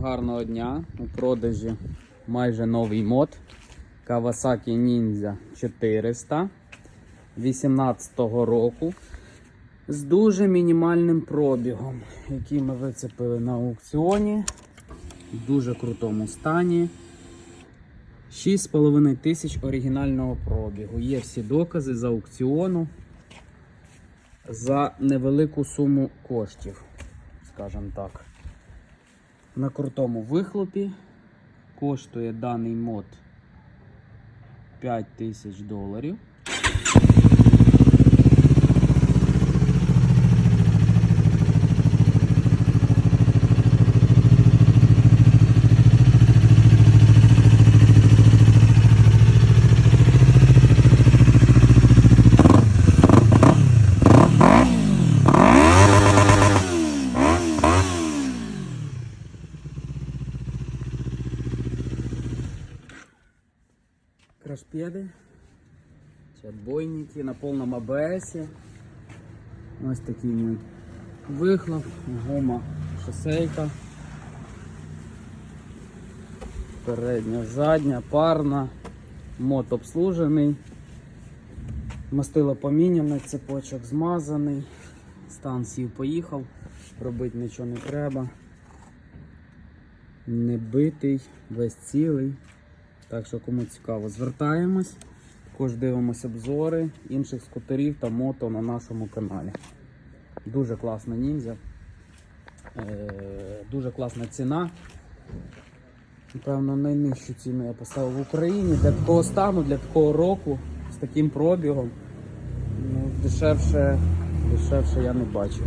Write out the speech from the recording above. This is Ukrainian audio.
Гарного дня. У продажі майже новий мод Kawasaki Ninja 400 18 року з дуже мінімальним пробігом, який ми вицепили на аукціоні в дуже крутому стані. 6,5 тисяч оригінального пробігу. Є всі докази з аукціону за невелику суму коштів, скажімо так. На крутому вихлопі коштує даний мод 5000 доларів. Крашпеди, чи отбойники на повному АБС. Ось такий мій вихлоп, гума шосейка. Передня, задня, парна, мот обслужений, мастило поміняне, цепочок змазаний, стан сів поїхав, робити нічого не треба. Не битий, весь цілий. Так що, кому цікаво, звертаємось. Також дивимося обзори інших скутерів та мото на нашому каналі. Дуже класна ніндзя. Е, дуже класна ціна. Напевно, найнижчу ціну я поставив в Україні. Для такого стану, для такого року, з таким пробігом. Ну, дешевше, дешевше я не бачив.